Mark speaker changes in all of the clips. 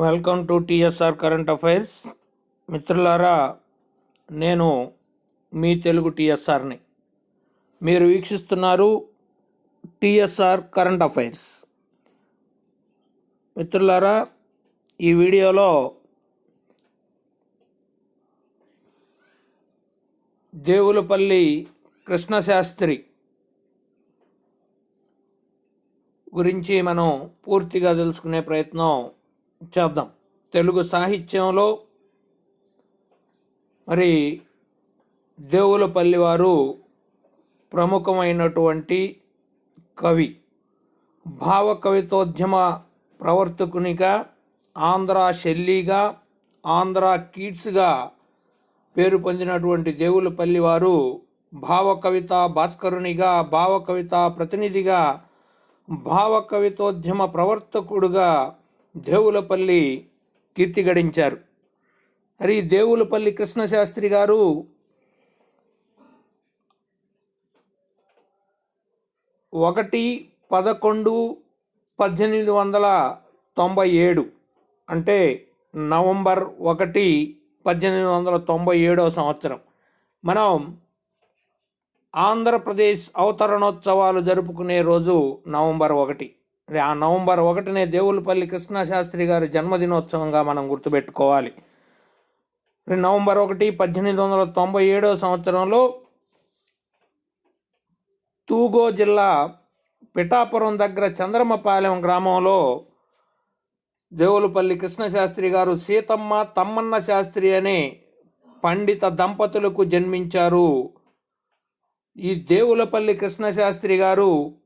Speaker 1: Welcome to TSR current affairs. మిత్రులారా నేను మీ తెలుగు టీఎస్ఆర్ని. మీరు వీక్షిస్తున్నారు టీఎస్ఆర్ కరెంట్ అఫైర్స్. మిత్రులారా ఈ వీడియోలో దేవులపల్లి కృష్ణశాస్త్రి గురించి మనం పూర్తిగా తెలుసుకునే ప్రయత్నం చేద్దాం. తెలుగు సాహిత్యంలో మరి దేవులపల్లి వారు ప్రముఖమైనటువంటి కవి భావ కవితోద్యమ ప్రవర్తకునిగా ఆంధ్ర శెల్లీగా ఆంధ్ర కీట్స్గా పేరు పొందినటువంటి దేవులపల్లి వారు భావ కవిత భాస్కరునిగా భావ కవిత ప్రతినిధిగా భావ కవితోద్యమ ప్రవర్తకుడుగా దేవులపల్లి కీర్తి గడించారు. మరి దేవులపల్లి కృష్ణశాస్త్రి గారు ఒకటి పదకొండు పద్దెనిమిది వందల తొంభై ఏడు అంటే నవంబర్ ఒకటి పద్దెనిమిది వందల తొంభై ఏడవ సంవత్సరం. మనం ఆంధ్రప్రదేశ్ అవతరణోత్సవాలు జరుపుకునే రోజు నవంబర్ ఒకటి. ఆ నవంబర్ ఒకటినే దేవులపల్లి కృష్ణశాస్త్రి గారి జన్మదినోత్సవంగా మనం గుర్తుపెట్టుకోవాలి. నవంబర్ ఒకటి పద్దెనిమిది వందల తొంభై ఏడవ సంవత్సరంలో తూగో జిల్లా పిఠాపురం దగ్గర చంద్రమపాలెం గ్రామంలో దేవులపల్లి కృష్ణశాస్త్రి గారు సీతమ్మ తమ్మన్న శాస్త్రి అనే పండిత దంపతులకు జన్మించారు. ఈ దేవులపల్లి కృష్ణశాస్త్రి గారు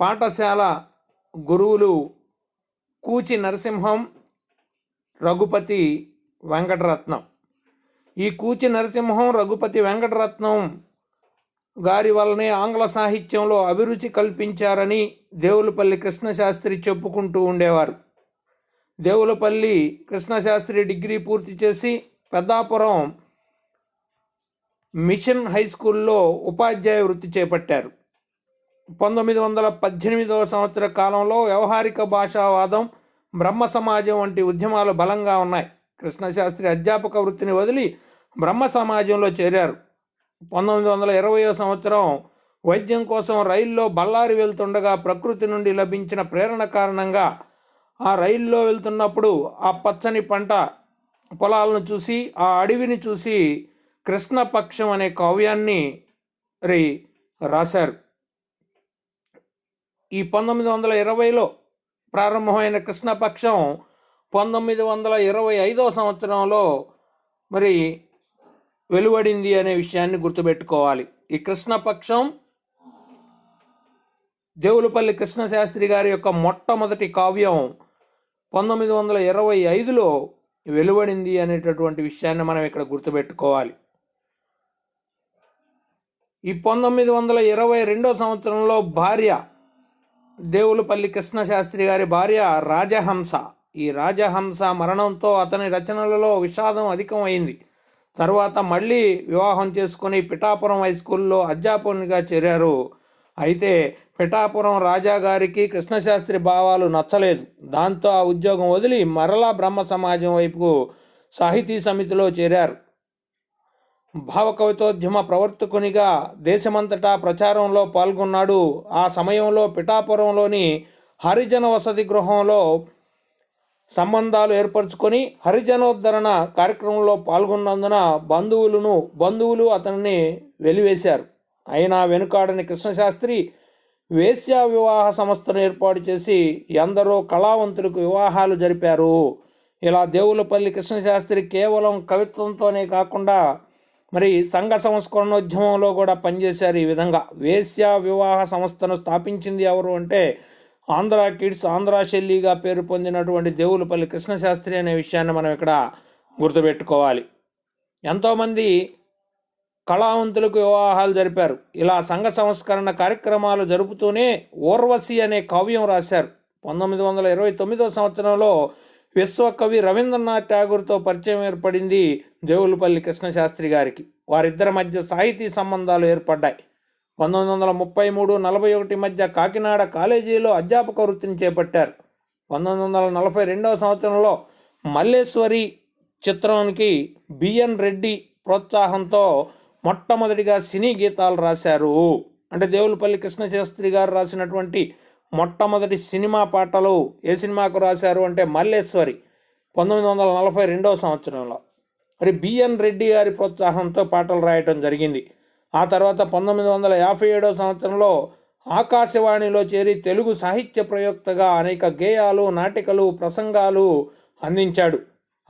Speaker 1: పాఠశాల గురువులు కూచి నరసింహం రఘుపతి వెంకటరత్నం. ఈ కూచి నరసింహం రఘుపతి వెంకటరత్నం గారి వల్లనే ఆంగ్ల సాహిత్యంలో అభిరుచి కల్పించారని దేవులపల్లి కృష్ణశాస్త్రి చెప్పుకుంటూ ఉండేవారు. దేవులపల్లి కృష్ణశాస్త్రి డిగ్రీ పూర్తి చేసి పెద్దాపురం మిషన్ హై స్కూల్లో ఉపాధ్యాయ వృత్తి చేపట్టారు. పంతొమ్మిది వందల పద్దెనిమిదవ సంవత్సర కాలంలో వ్యవహారిక భాషావాదం బ్రహ్మ సమాజం వంటి ఉద్యమాలు బలంగా ఉన్నాయి. కృష్ణశాస్త్రి అధ్యాపక వృత్తిని వదిలి బ్రహ్మ సమాజంలో చేరారు. పంతొమ్మిది వందల ఇరవయో సంవత్సరం వైద్యం కోసం రైల్లో బళ్ళారి వెళ్తుండగా ప్రకృతి నుండి లభించిన ప్రేరణ కారణంగా ఆ రైల్లో వెళ్తున్నప్పుడు ఆ పచ్చని పంట పొలాలను చూసి ఆ అడవిని చూసి కృష్ణపక్షం అనే కావ్యాన్ని రి రాశారు. ఈ పంతొమ్మిది వందల ఇరవైలో ప్రారంభమైన కృష్ణపక్షం పంతొమ్మిది వందల ఇరవై ఐదో సంవత్సరంలో మరి వెలువడింది అనే విషయాన్ని గుర్తుపెట్టుకోవాలి. ఈ కృష్ణపక్షం దేవులపల్లి కృష్ణశాస్త్రి గారి యొక్క మొట్టమొదటి కావ్యం పంతొమ్మిది వందల ఇరవై ఐదులో వెలువడింది అనేటటువంటి విషయాన్ని మనం ఇక్కడ గుర్తుపెట్టుకోవాలి. ఈ పంతొమ్మిది వందల ఇరవై రెండో సంవత్సరంలో భార్య దేవులపల్లి కృష్ణశాస్త్రి గారి భార్య రాజహంస. ఈ రాజహంస మరణంతో అతని రచనలలో విషాదం అధికమైంది. తర్వాత మళ్ళీ వివాహం చేసుకుని పిఠాపురం హై స్కూల్లో అధ్యాపకునిగా చేరారు. అయితే పిఠాపురం రాజాగారికి కృష్ణశాస్త్రి భావాలు నచ్చలేదు. దాంతో ఆ ఉద్యోగం వదిలి మరలా బ్రహ్మ సమాజం వైపుకు సాహితీ సమితిలో చేరారు. భావకవితోద్యమ ప్రవర్తకునిగా దేశమంతటా ప్రచారంలో పాల్గొన్నాడు. ఆ సమయంలో పిఠాపురంలోని హరిజన వసతి గృహంలో సంబంధాలు ఏర్పరచుకొని హరిజనోద్ధరణ కార్యక్రమంలో పాల్గొన్నందున బంధువులను బంధువులు అతనిని వెలివేశారు. అయినా వెనుకాడని కృష్ణశాస్త్రి వేశ్యా వివాహ సంస్థను ఏర్పాటు చేసి ఎందరో కళావంతులకు వివాహాలు జరిపారు. ఇలా దేవులపల్లి కృష్ణశాస్త్రి కేవలం కవిత్వంతోనే కాకుండా మరి సంఘ సంస్కరణోద్యమంలో కూడా పనిచేశారు ఈ విధంగా. వేశ్యా వివాహ సంస్థను స్థాపించింది ఎవరు అంటే ఆంధ్ర కిడ్స్ ఆంధ్ర శైలిగా పేరు పొందినటువంటి దేవులపల్లి కృష్ణశాస్త్రి అనే విషయాన్ని మనం ఇక్కడ గుర్తుపెట్టుకోవాలి. ఎంతోమంది కళావంతులకు వివాహాలు జరిపారు. ఇలా సంఘ సంస్కరణ కార్యక్రమాలు జరుపుతూనే ఊర్వశి అనే కావ్యం రాశారు. పంతొమ్మిది వందల ఇరవై తొమ్మిదో సంవత్సరంలో విశ్వకవి రవీంద్రనాథ్ ఠాగూర్తో పరిచయం ఏర్పడింది దేవులపల్లి కృష్ణశాస్త్రి గారికి. వారిద్దరి మధ్య సాహితీ సంబంధాలు ఏర్పడ్డాయి. పంతొమ్మిది వందల ముప్పై మూడు నలభై ఒకటి మధ్య కాకినాడ కాలేజీలో అధ్యాపక వృత్తిని చేపట్టారు. పంతొమ్మిది వందల నలభై రెండవ సంవత్సరంలో మల్లేశ్వరి చిత్రానికి బిఎన్ రెడ్డి ప్రోత్సాహంతో మొట్టమొదటిగా సినీ గీతాలు రాశారు. అంటే దేవులపల్లి కృష్ణశాస్త్రి గారు రాసినటువంటి మొట్టమొదటి సినిమా పాటలు ఏ సినిమాకు రాశారు అంటే మల్లేశ్వరి పంతొమ్మిది వందల నలభై రెండవ సంవత్సరంలో. మరి బిఎన్ రెడ్డి గారి ప్రోత్సాహంతో పాటలు రాయటం జరిగింది. ఆ తర్వాత పంతొమ్మిది వందల యాభై ఏడవ సంవత్సరంలో ఆకాశవాణిలో చేరి తెలుగు సాహిత్య ప్రయోక్తగా అనేక గేయాలు నాటికలు ప్రసంగాలు అందించాడు.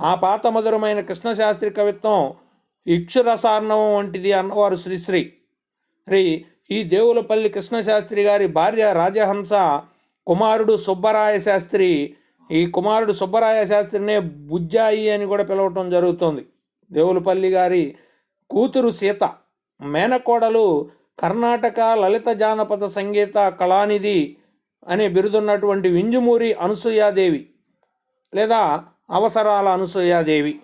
Speaker 1: ఆ పాత మధురమైన కృష్ణశాస్త్రి కవిత్వం ఇక్షురసార్ణవం వంటిది అన్నవారు శ్రీశ్రీ. మరి ఈ దేవులపల్లి కృష్ణశాస్త్రి గారి భార్య రాజహంస కుమారుడు సుబ్బరాయ శాస్త్రి. ఈ కుమారుడు సుబ్బరాయ శాస్త్రినే బుజ్జాయి అని కూడా పిలవటం జరుగుతుంది. దేవులపల్లి గారి కూతురు సీత మేనకోడలు కర్ణాటక లలిత జానపద సంగీత కళానిధి అనే బిరుదున్నటువంటి వింజమూరి అనసూయాదేవి లేదా అవసరాల అనసూయాదేవి.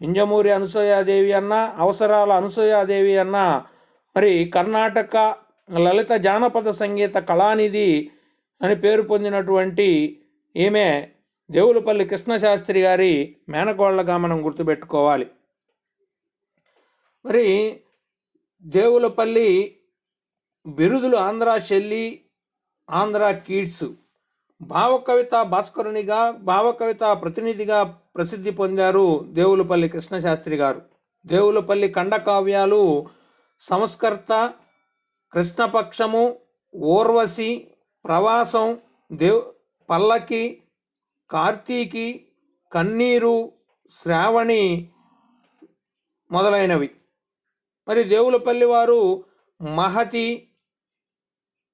Speaker 1: వింజమూరి అనసూయాదేవి అన్న అవసరాల అనసూయాదేవి అన్న మరి కర్ణాటక లలిత జానపద సంగీత కళానిధి అని పేరు పొందినటువంటి ఈమె దేవులపల్లి కృష్ణశాస్త్రి గారి మేనకోళ్ళగా మనం గుర్తుపెట్టుకోవాలి. మరి దేవులపల్లి బిరుదులు ఆంధ్ర షెల్లి ఆంధ్ర కీడ్స్ భావకవిత భాస్కరునిగా భావకవిత ప్రతినిధిగా ప్రసిద్ధి పొందారు దేవులపల్లి కృష్ణశాస్త్రి గారు. దేవులపల్లి ఖండకావ్యాలు సంస్కర్త కృష్ణపక్షము ఊర్వశి ప్రవాసం దేవ్ పల్లకి కార్తీకి కన్నీరు శ్రావణి మొదలైనవి. మరి దేవులపల్లి వారు మహతి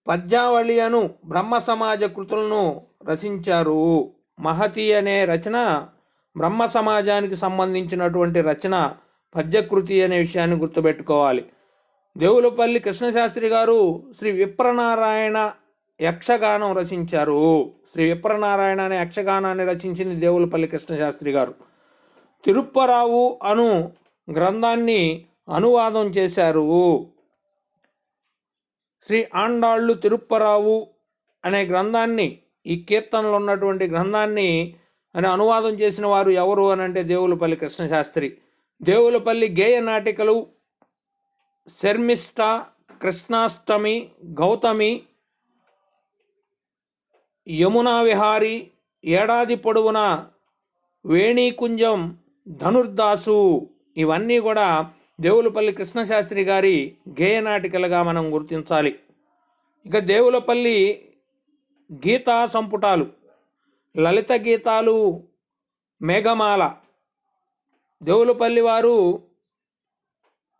Speaker 1: పద్యావళి అను బ్రహ్మ సమాజ కృతులను రచించారు. మహతి అనే రచన బ్రహ్మ సమాజానికి సంబంధించినటువంటి రచన పద్యకృతి అనే విషయాన్ని గుర్తుపెట్టుకోవాలి. దేవులపల్లి కృష్ణశాస్త్రి గారు శ్రీ విప్రనారాయణ యక్షగానం రచించారు. శ్రీ విప్రనారాయణ అనే యక్షగానాన్ని రచించింది దేవులపల్లి కృష్ణశాస్త్రి గారు. తిరుప్పరావు అను గ్రంథాన్ని అనువాదం చేశారు. శ్రీ ఆండాళ్ళు తిరుప్పరావు అనే గ్రంథాన్ని ఈ కీర్తనలో ఉన్నటువంటి గ్రంథాన్ని అని అనువాదం చేసిన వారు ఎవరు అని అంటే దేవులపల్లి కృష్ణశాస్త్రి. దేవులపల్లి గేయ నాటికలు శర్మిష్ట కృష్ణాష్టమి గౌతమి యమునా విహారి ఏడాది పొడవున వేణీకుంజం ధనుర్దాసు ఇవన్నీ కూడా దేవులపల్లి కృష్ణశాస్త్రి గారి గేయ నాటికలుగా మనం గుర్తించాలి. ఇక దేవులపల్లి గీతా సంపుటాలు లలిత గీతాలు మేఘమాల. దేవులపల్లి వారు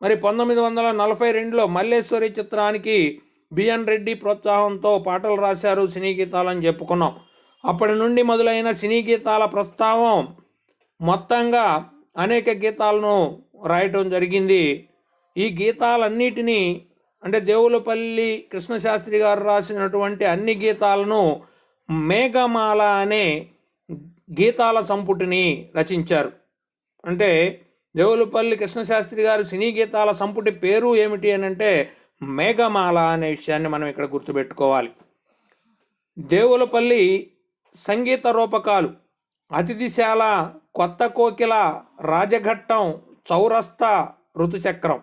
Speaker 1: మరి పంతొమ్మిది వందల నలభై రెండులో మల్లేశ్వరి చిత్రానికి బిఎన్ రెడ్డి ప్రోత్సాహంతో పాటలు రాశారు సినీ గీతాలని చెప్పుకున్నాం. అప్పటి నుండి మొదలైన సినీ గీతాల ప్రస్తావం మొత్తంగా అనేక గీతాలను రాయటం జరిగింది. ఈ గీతాలన్నిటినీ అంటే దేవులపల్లి కృష్ణశాస్త్రి గారు రాసినటువంటి అన్ని గీతాలను మేఘమాల అనే గీతాల సంపుటిని రచించారు. అంటే దేవులపల్లి కృష్ణశాస్త్రి గారు సినీ గీతాల సంపుటి పేరు ఏమిటి అని అంటే మేఘమాల అనే విషయాన్ని మనం ఇక్కడ గుర్తుపెట్టుకోవాలి. దేవులపల్లి సంగీత రూపకాలు అతిథిశాల కొత్త కోకిల రాజఘట్టం చౌరస్తా ఋతుచక్రం.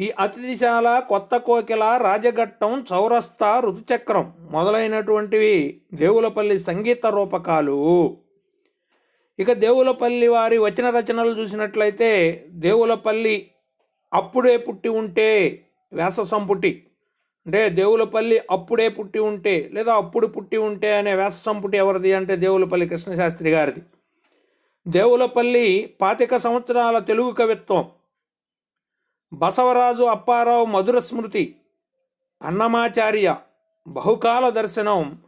Speaker 1: ఈ అతిథిశాల కొత్త కోకిల రాజఘట్టం చౌరస్తా ఋతుచక్రం మొదలైనటువంటివి దేవులపల్లి సంగీత రూపకాలు. ఇక దేవులపల్లి వారి వచన రచనలు చూసినట్లయితే దేవులపల్లి అప్పుడే పుట్టి ఉంటే వ్యాస సంపుటి. అంటే దేవులపల్లి అప్పుడే పుట్టి ఉంటే లేదా అప్పుడు పుట్టి ఉంటే అనే వ్యాస సంపుటి ఎవరిది అంటే దేవులపల్లి కృష్ణశాస్త్రి గారిది. దేవులపల్లి పాతిక సంవత్సరాల తెలుగు కవిత్వం. బసవరాజు అప్పారావు మధుర స్మృతి. అన్నమాచార్య బహుకాల దర్శనం.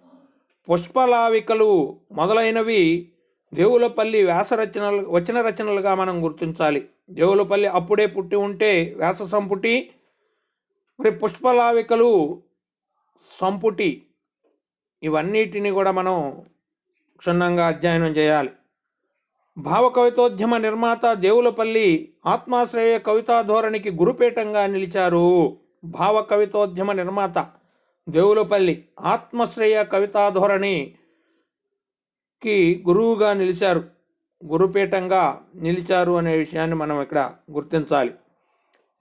Speaker 1: పుష్పలావికలు మొదలైనవి దేవులపల్లి వ్యాస రచనలు వచన రచనలుగా మనం గుర్తించాలి. దేవులపల్లి అప్పుడే పుట్టి ఉంటే వ్యాస సంపుటి మరి పుష్పలావికలు సంపుటి ఇవన్నిటిని కూడా మనం క్షుణ్ణంగా అధ్యయనం చేయాలి. భావ కవితోద్యమ నిర్మాత దేవులపల్లి ఆత్మాశ్రయ కవితా ధోరణికి గురుపీఠంగా నిలిచారు భావ కవితోద్యమ నిర్మాత దేవులపల్లి ఆత్మశ్రేయ కవితా ధోరణి కి గురువుగా నిలిచారు. గురుపీఠంగా నిలిచారు అనే విషయాన్ని మనం ఇక్కడ గుర్తించాలి.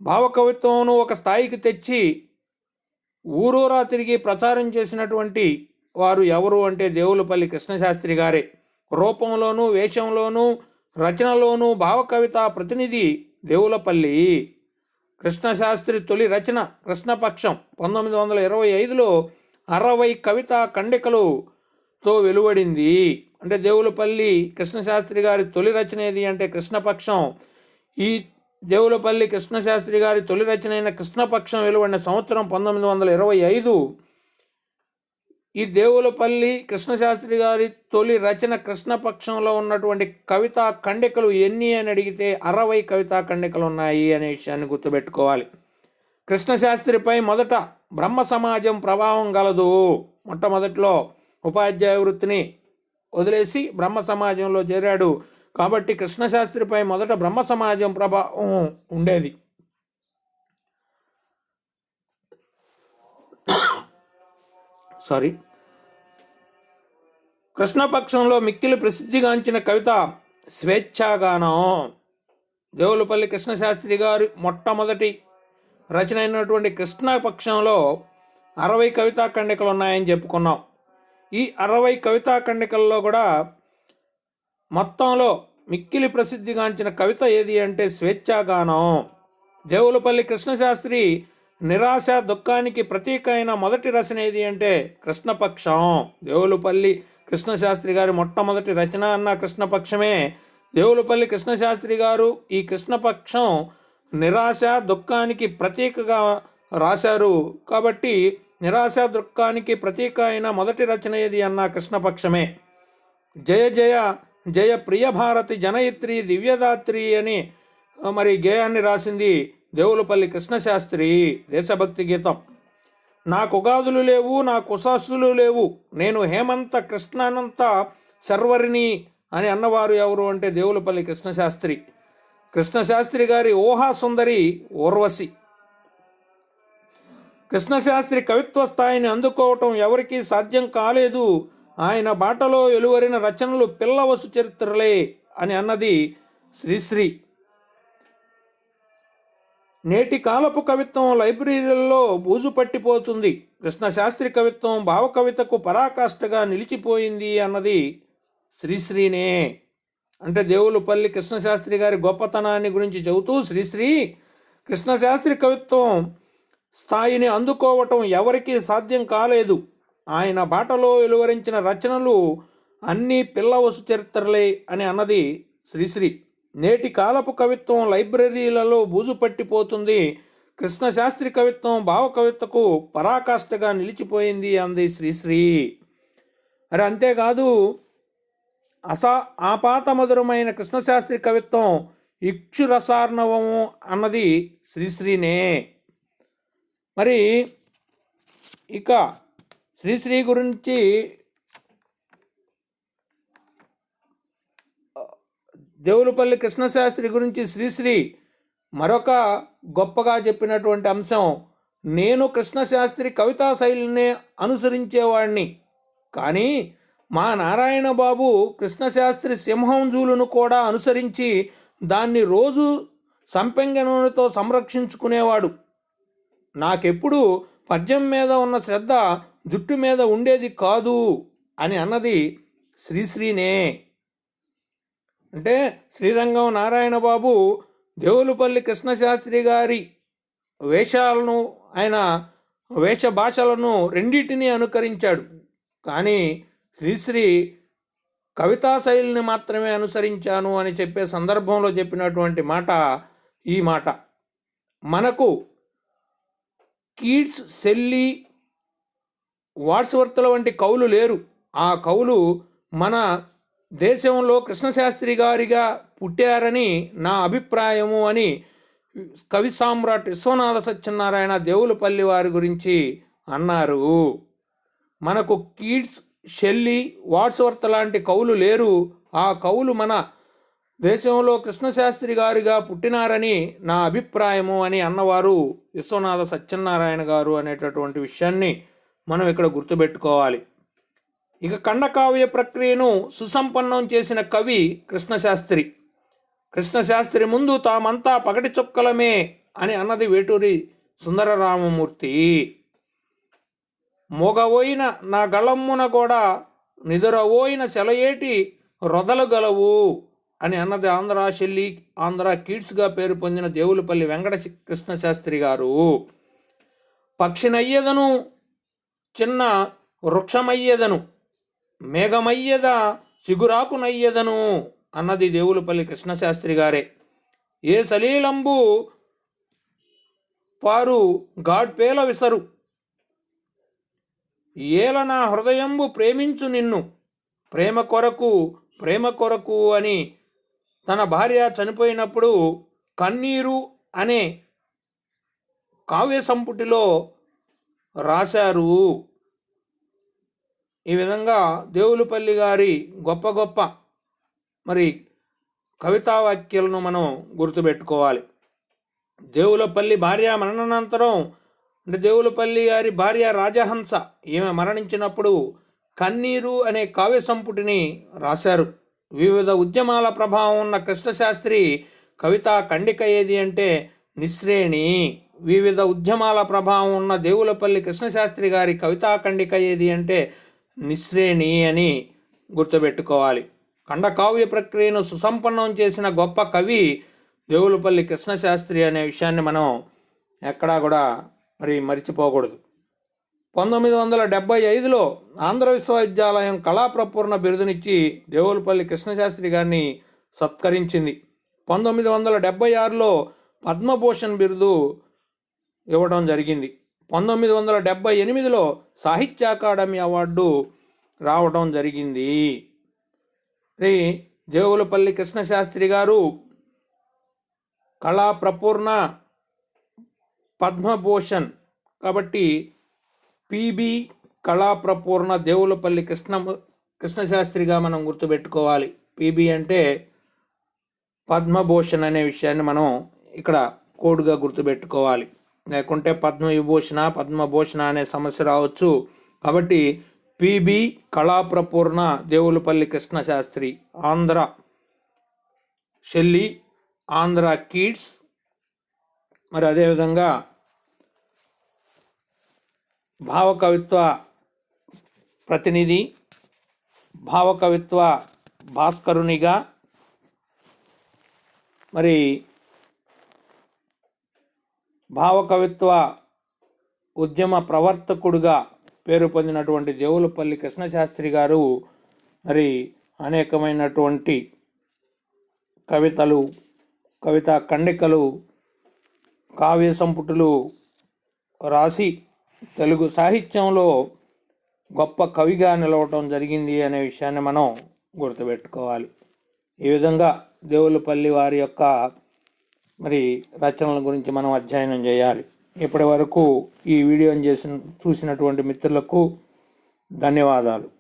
Speaker 1: భావకవిత్వంను ఒక స్థాయికి తెచ్చి ఊరూరా తిరిగి ప్రచారం చేసినటువంటి వారు ఎవరు అంటే దేవులపల్లి కృష్ణశాస్త్రి గారే. రూపంలోనూ వేషంలోనూ రచనలోనూ భావకవిత ప్రతినిధి దేవులపల్లి. కృష్ణశాస్త్రి తొలి రచన కృష్ణపక్షం పంతొమ్మిది వందల ఇరవై ఐదులో అరవై కవిత ఖండికలుతో వెలువడింది. అంటే దేవులపల్లి కృష్ణశాస్త్రి గారి తొలి రచన ఏది అంటే కృష్ణపక్షం. ఈ దేవులపల్లి కృష్ణశాస్త్రి గారి తొలి రచన అయిన కృష్ణపక్షం వెలువడిన సంవత్సరం పంతొమ్మిది వందల ఇరవై ఐదు. ఈ దేవులపల్లి కృష్ణశాస్త్రి గారి తొలి రచన కృష్ణపక్షంలో ఉన్నటువంటి కవితా ఖండికలు ఎన్ని అని అడిగితే అరవై కవితా ఖండికలు ఉన్నాయి అనే విషయాన్ని గుర్తుపెట్టుకోవాలి. కృష్ణశాస్త్రిపై మొదట బ్రహ్మ సమాజం ప్రభావం గలదు. మొట్టమొదట్లో ఉపాధ్యాయ వృత్తిని వదిలేసి బ్రహ్మ సమాజంలో చేరాడు. కాబట్టి కృష్ణశాస్త్రిపై మొదట బ్రహ్మ సమాజం ప్రభావం ఉండేది. సారీ. కృష్ణపక్షంలో మిక్కిలి ప్రసిద్ధిగాంచిన కవిత స్వేచ్ఛాగానం. దేవులపల్లి కృష్ణశాస్త్రి గారి మొట్టమొదటి రచన అయినటువంటి కృష్ణపక్షంలో అరవై కవితా ఖండికలు ఉన్నాయని చెప్పుకున్నాం. ఈ అరవై కవితా ఖండికల్లో కూడా మొత్తంలో మిక్కిలి ప్రసిద్ధిగాంచిన కవిత ఏది అంటే స్వేచ్ఛాగానం. దేవులపల్లి కృష్ణశాస్త్రి నిరాశ దుఃఖానికి ప్రతీక అయిన మొదటి రచన ఏది అంటే కృష్ణపక్షం. దేవులపల్లి కృష్ణశాస్త్రి గారి మొట్టమొదటి రచన అన్న కృష్ణపక్షమే. దేవులపల్లి కృష్ణశాస్త్రి గారు ఈ కృష్ణపక్షం నిరాశ దుఃఖానికి ప్రతీకగా రాశారు. కాబట్టి నిరాశ దుఃఖానికి ప్రతీక అయిన మొదటి రచన ఏది అన్న కృష్ణపక్షమే. జయ జయ జయ ప్రియ భారతి జనయిత్రి దివ్యదాత్రి అని మరి గేయాన్ని రాసింది దేవులపల్లి కృష్ణశాస్త్రి దేశభక్తి గీతం. నాకు ఉగాదులు లేవు నా ఉసాసులు లేవు నేను హేమంత కృష్ణానంత సర్వరిని అని అన్నవారు ఎవరు అంటే దేవులపల్లి కృష్ణశాస్త్రి. కృష్ణశాస్త్రి గారి ఊహా సుందరి ఊర్వశి. కృష్ణశాస్త్రి కవిత్వ స్థాయిని అందుకోవటం ఎవరికీ సాధ్యం కాలేదు. ఆయన బాటలో వెలువరిన రచనలు పిల్లవసు చరిత్రలే అని అన్నది శ్రీశ్రీ. నేటి కాలపు కవిత్వం లైబ్రరీలలో బూజు పట్టిపోతుంది. కృష్ణశాస్త్రి కవిత్వం భావకవితకు పరాకాష్ఠగా నిలిచిపోయింది అన్నది శ్రీశ్రీనే. అంటే దేవులపల్లి కృష్ణశాస్త్రి గారి గొప్పతనాన్ని గురించి చెబుతూ శ్రీశ్రీ కృష్ణశాస్త్రి కవిత్వం స్థాయిని అందుకోవటం ఎవరికీ సాధ్యం కాలేదు. ఆయన బాటలో వెలువరించిన రచనలు అన్నీ పిల్లవసు చరిత్రలే అని అన్నది శ్రీశ్రీ. నేటి కాలపు కవిత్వం లైబ్రరీలలో బూజు పట్టిపోతుంది. కృష్ణశాస్త్రి కవిత్వం భావకవిత్వకు పరాకాష్ఠగా నిలిచిపోయింది అంది శ్రీశ్రీ. అరే అంతేకాదు అసా ఆపాతమధురమైన కృష్ణశాస్త్రి కవిత్వం ఇక్షురసార్ణవము అన్నది శ్రీశ్రీనే. మరి ఇక శ్రీశ్రీ గురించి దేవులపల్లి కృష్ణశాస్త్రి గురించి శ్రీశ్రీ మరొక గొప్పగా చెప్పినటువంటి అంశం నేను కృష్ణశాస్త్రి కవితా శైలినే అనుసరించేవాడిని కానీ మా నారాయణ బాబు కృష్ణశాస్త్రి సింహం జూలును కూడా అనుసరించి దాన్ని రోజు సంపెంగ నూనెతో సంరక్షించుకునేవాడు. నాకెప్పుడు పద్యం మీద ఉన్న శ్రద్ధ జుట్టు మీద ఉండేది కాదు అని అన్నది శ్రీశ్రీనే. అంటే శ్రీరంగం నారాయణ బాబు దేవులపల్లి కృష్ణశాస్త్రి గారి వేషాలను ఆయన వేష భాషలను రెండింటినీ అనుకరించాడు. కానీ శ్రీశ్రీ కవితా శైలిని మాత్రమే అనుసరించాను అని చెప్పే సందర్భంలో చెప్పినటువంటి మాట ఈ మాట. మనకు కీడ్స్ సెల్లి వాట్స్వర్త్ల వంటి కవులు లేరు. ఆ కవులు మన దేశంలో కృష్ణశాస్త్రి గారిగా పుట్టారని నా అభిప్రాయము అని కవి సామ్రాట్ విశ్వనాథ సత్యనారాయణ దేవులపల్లి వారి గురించి అన్నారు. మనకు కీడ్స్ షెల్లి వాట్స్వర్త్ లాంటి కవులు లేరు. ఆ కవులు మన దేశంలో కృష్ణశాస్త్రి గారిగా పుట్టినారని నా అభిప్రాయము అని అన్నవారు విశ్వనాథ సత్యనారాయణ గారు అనేటటువంటి విషయాన్ని మనం ఇక్కడ గుర్తుపెట్టుకోవాలి. ఇక ఖండకావ్య ప్రక్రియను సుసంపన్నం చేసిన కవి కృష్ణశాస్త్రి. కృష్ణశాస్త్రి ముందు తామంతా పగటి చుక్కలమే అని అన్నది వేటూరి సుందరరామమూర్తి. మొగవోయిన నా గళమ్మున కూడా నిదురవోయిన సెలయేటి రొదలు గలవు. అని అన్నది ఆంధ్ర శెల్లి ఆంధ్ర కిడ్స్గా పేరు పొందిన దేవులపల్లి వెంకట కృష్ణశాస్త్రి గారు. పక్షినయ్యదను చిన్న వృక్షమయ్యదను మేఘమయ్యద సిగురాకునయ్యదను అన్నది దేవులపల్లి కృష్ణశాస్త్రి గారే. ఏ సలీలంబు పారు గాడ్పేల విసరు. ఏల నా హృదయంబు ప్రేమించు నిన్ను ప్రేమ కొరకు ప్రేమ కొరకు అని తన భార్య చనిపోయినప్పుడు కన్నీరు అనే కావ్య సంపుటిలో రాశారు. ఈ విధంగా దేవులపల్లి గారి గొప్ప గొప్ప మరి కవితా వాక్యాలను మనం గుర్తుపెట్టుకోవాలి. దేవులపల్లి భార్య మరణానంతరం అంటే దేవులపల్లి గారి భార్య రాజహంస ఈమె మరణించినప్పుడు కన్నీరు అనే కావ్య సంపుటిని రాశారు. వివిధ ఉద్యమాల ప్రభావం ఉన్న కృష్ణశాస్త్రి కవిత ఖండిక ఏది అంటే నిశ్రేణి. వివిధ ఉద్యమాల ప్రభావం ఉన్న దేవులపల్లి కృష్ణశాస్త్రి గారి కవితా ఖండిక ఏది అంటే నిశ్రేణి అని గుర్తుపెట్టుకోవాలి. ఖండకావ్య ప్రక్రియను సుసంపన్నం చేసిన గొప్ప కవి దేవులపల్లి కృష్ణశాస్త్రి అనే విషయాన్ని మనం ఎక్కడా కూడా మరి మర్చిపోకూడదు. పంతొమ్మిది వందల డెబ్బై ఐదులో ఆంధ్ర విశ్వవిద్యాలయం కళాప్రపూర్ణ బిరుదునిచ్చి దేవులపల్లి కృష్ణశాస్త్రి గారిని సత్కరించింది. పంతొమ్మిది వందల డెబ్బై ఆరులో పద్మభూషణ్ బిరుదు ఇవ్వడం జరిగింది. పంతొమ్మిది వందల డెబ్బై ఎనిమిదిలో సాహిత్య అకాడమీ అవార్డు రావడం జరిగింది. శ్రీ దేవులపల్లి కృష్ణశాస్త్రి గారు కళా ప్రపూర్ణ పద్మభూషణ్ కాబట్టి పిబి కళాప్రపూర్ణ దేవులపల్లి కృష్ణ కృష్ణశాస్త్రిగా మనం గుర్తుపెట్టుకోవాలి. పిబి అంటే పద్మభూషణ్ అనే విషయాన్ని మనం ఇక్కడ కోడ్గా గుర్తుపెట్టుకోవాలి. లేకుంటే పద్మవిభూషణ పద్మభూషణ అనే సమస్య రావచ్చు. కాబట్టి పిబి కళాప్రపూర్ణ దేవులపల్లి కృష్ణశాస్త్రి ఆంధ్ర షెల్లి ఆంధ్ర కిడ్స్. మరి అదేవిధంగా భావకవిత్వ ప్రతినిధి భావకవిత్వ భాస్కరునిగా మరి భావకవిత్వ ఉద్యమ ప్రవర్తకుడుగా పేరు పొందినటువంటి దేవులపల్లి కృష్ణశాస్త్రి గారు మరి అనేకమైనటువంటి కవితలు కవితా ఖండికలు కావ్య సంపుటులు రాసి తెలుగు సాహిత్యంలో గొప్ప కవిగా నిలవటం జరిగింది అనే విషయాన్ని మనం గుర్తుపెట్టుకోవాలి. ఈ విధంగా దేవులపల్లి వారి యొక్క మరి రచనల గురించి మనం అధ్యయనం చేయాలి. ఇప్పటి వరకు ఈ వీడియోని చేసిన చూసినటువంటి మిత్రులకు ధన్యవాదాలు.